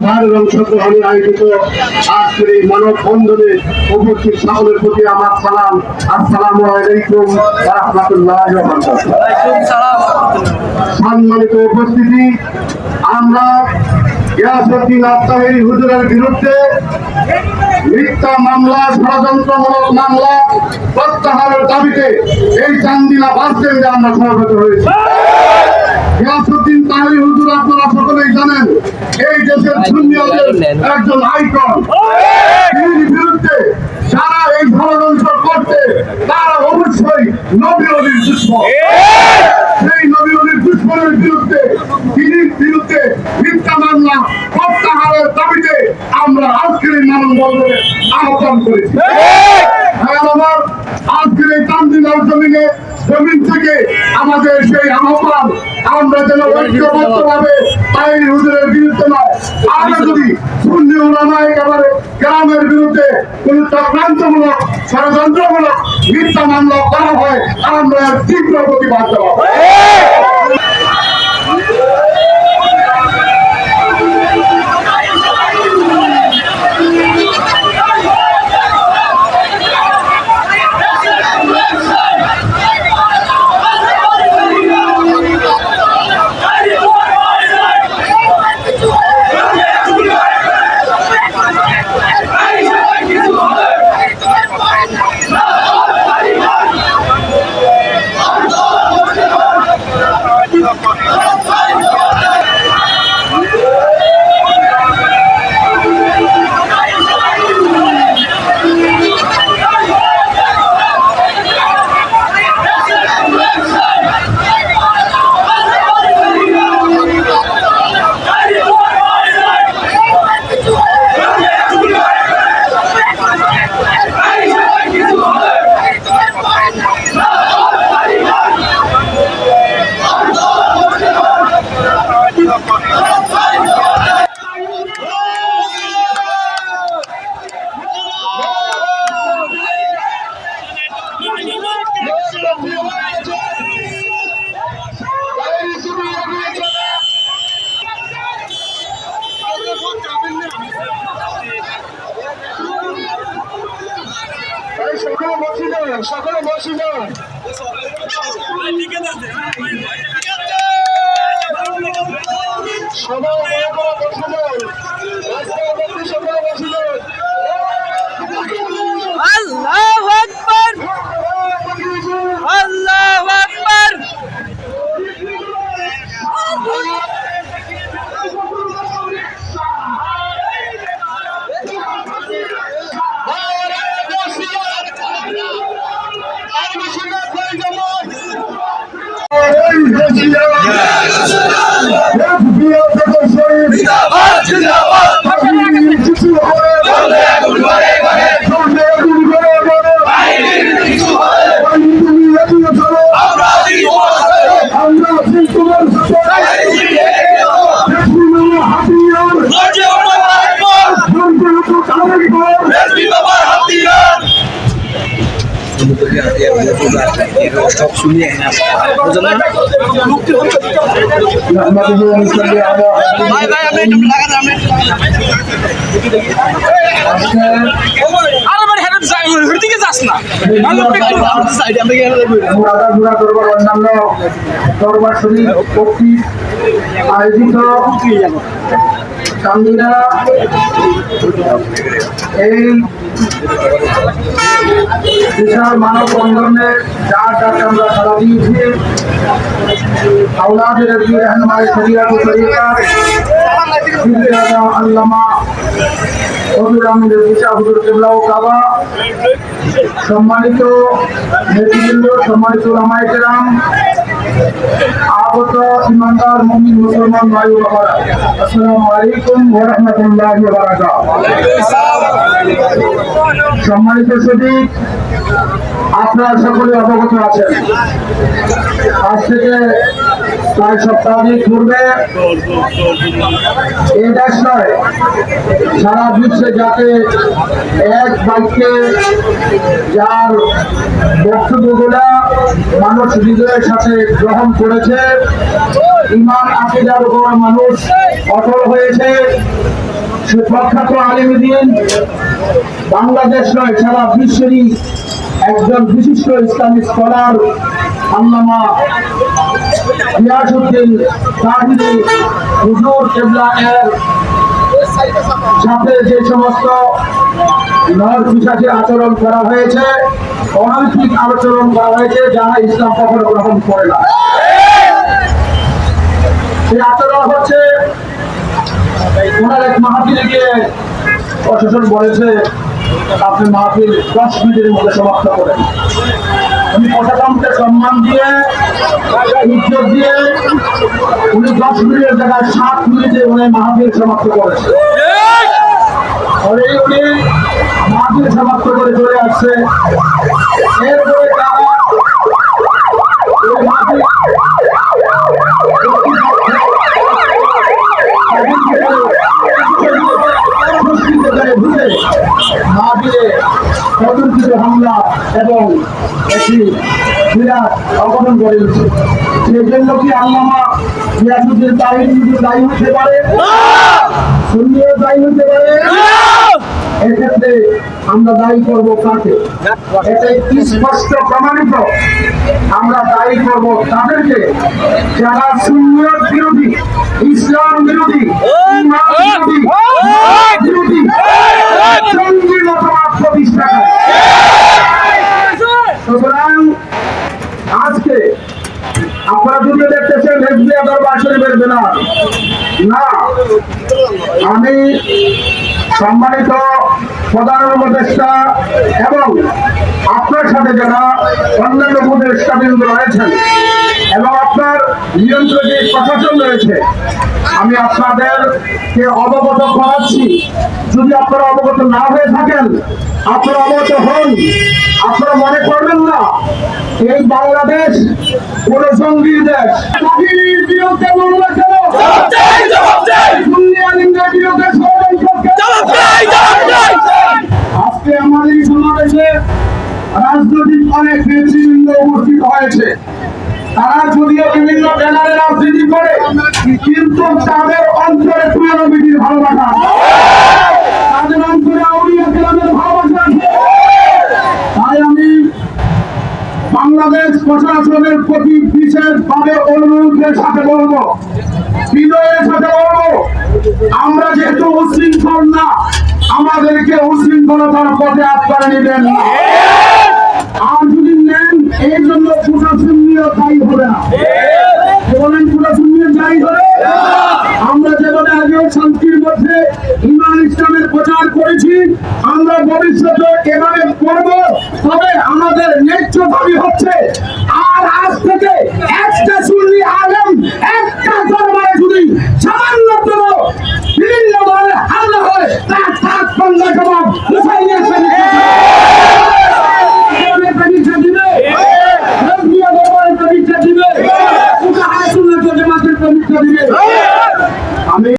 আয়োজিত আজকের এই উপস্থিত সকলের প্রতি আমার সালাম আসসালামু আলাইকুম রহমতুল্লাহ সম্মানিত উপস্থিতি আমরা গিয়াসুদ্দিন আত্মাহির হুজুরের বিরুদ্ধে মিথ্যা মামলা ষড়যন্ত্রমূলক মামলা প্রত্যাহারের দাবিতে এই চান্দিনা বাস স্ট্যান্ডে আমরা সমবেত হয়েছি। গিয়াসুদ্দিন তাহির হুজুর আপনারা সকলেই জানেন এই দেশের শূন্যদের একজন আইকন এর বিরুদ্ধে যারা এই ষড়যন্ত্র করতে তারা অবশ্যই নবী অলির দুশ্মন সেই নবী অলির দুশ্মনের বিরুদ্ধে তিনি বিরুদ্ধে মিথ্যা মামলা প্রত্যাহারের দাবিতে আমরা আজকের আহ্বান করেছি। হ্যাঁ আমার আজকের এই তান্দিনার জমিনে জমিন থেকে আমাদের সেই আহ্বান আমরা যেন ঐক্যবদ্ধভাবে তাই হুজুরের বিরুদ্ধে নয় আমরা যদি একেবারে গ্রামের বিরুদ্ধে কোন চক্রান্তমূলক ষড়যন্ত্রমূলক মিথ্যা মামলা করা হয় আমরা তীব্র প্রতিবাদ জানাব। সব শুনিয়ে আরে মানে হেড যাই ওর দিকে যাস না। রাধাগুড়া দরবার অন্যান্য দরবার শরীর আয়োজিত। চান্দিনা এই বিশাল যার ডাকে আমরা সারা দিয়েছি আউলাদের রহনমাই শরিয়াত ও তরিকার আল্লামা হজুর আমিনের দিশা হুজুর কেবলা ও কাবা, সম্মানিত নেতৃবৃন্দ, সম্মানিত ওলামায়ে কেরাম আগত ইমানদার মুমিন মুসলমান ভাই ও আসসালামু আলাইকুম ওয়া রাহমাতুল্লাহি ওয়া বারাকাতুহু। সম্মানিত আপনারা সকলে অবগত আছেন। আজ থেকে প্রায় সপ্তাহাধিক পূর্বে এই দেশ নয় সারা বিশ্বে যাতে এক বাক্যে যার বক্তব্যগুলা মানুষ হৃদয়ের সাথে গ্রহণ করেছে। ইমান আকিদার উপর মানুষ অটল হয়েছে। সে প্রখ্যাত আলিমুদ্দিন বাংলাদেশ নয়, সারা বিশ্বেরই একজন বিশিষ্ট ইসলামিক স্কলার, আল্লামা গিয়াসউদ্দিন তাহিরি হুজুর কেবলা এর সাথে যে সমস্ত আচরণ করা হয়েছে, অনৈতিক আচরণ করা হয়েছে, যারা ইসলাম কখনো গ্রহণ করে না। সেই আচরণ হচ্ছে, ওনার এক মাহাতিরকে প্রশাসন বলেছে আপনি মাহফিল দশ মিনিটের মধ্যে সমাপ্ত করেন উনি প্রশাসনকে সম্মান দিয়ে ইজ্জত দিয়ে, উনি দশ মিনিটের জায়গায় সাত মিনিটে উনি মাহফিল সমাপ্ত করেছে উনি মাহফিল সমাপ্ত করে চলে আসছে। এরপরে তারা ওই মাহফিল প্রযুক্তিতে হামলা এবং একটি বিরাট অঘটন করে সেই জন্য কি আল্লামা গিয়াসুদ্দিন তাহির দায়ী হতে পারে? সুন্নিও দায়ী হতে পারে? এক্ষেত্রে আমরা দায়ী করব কাকে? এটা স্পষ্ট প্রমাণিত? আমরা দায়ী করব তাদেরকে যারা সুন্নিয়ত বিরোধী ইসলাম বিরোধী বিরোধী বিরোধী জঙ্গি মতবাদ প্রতিষ্ঠা করে সুতরাং আজকে আপনারা যদি হেজবিয়া দরবার না, আমি সম্মানিত প্রধান উপদেষ্টা এবং আপনার সাথে যারা অন্যান্য উপদেষ্টা বিন্দু রয়েছেন এবং আপনার নিয়ন্ত্রণ প্রশাসন রয়েছে আমি আপনাদেরকে অবগত করাচ্ছি। যদি আপনারা অবগত না হয়ে থাকেন আপনারা অবগত হন। আপনারা মনে করবেন না এই বাংলাদেশ কোন জঙ্গির দেশ। বাহিনীর বিরুদ্ধে মামলা কেন? আজকে আমাদের এই সমাবেশে রাজনৈতিক অনেক নেতৃবৃন্দ উপস্থিত হয়েছে। তারা যদিও বিভিন্ন ব্যানারে বিনয়ের সাথে বলব, আমরা যেহেতু উশৃঙ্খল না, আমাদেরকে উশৃঙ্খলতার পথে আপনারা নেবেন আর যদি নেন এই জন্য প্রশাসন নিয়ে দায়ী হবে? না এভাবে করব, তবে আমাদের ন্যায্য হচ্ছে, আর আজ থেকে একটা সুন্নি আলম সামান্য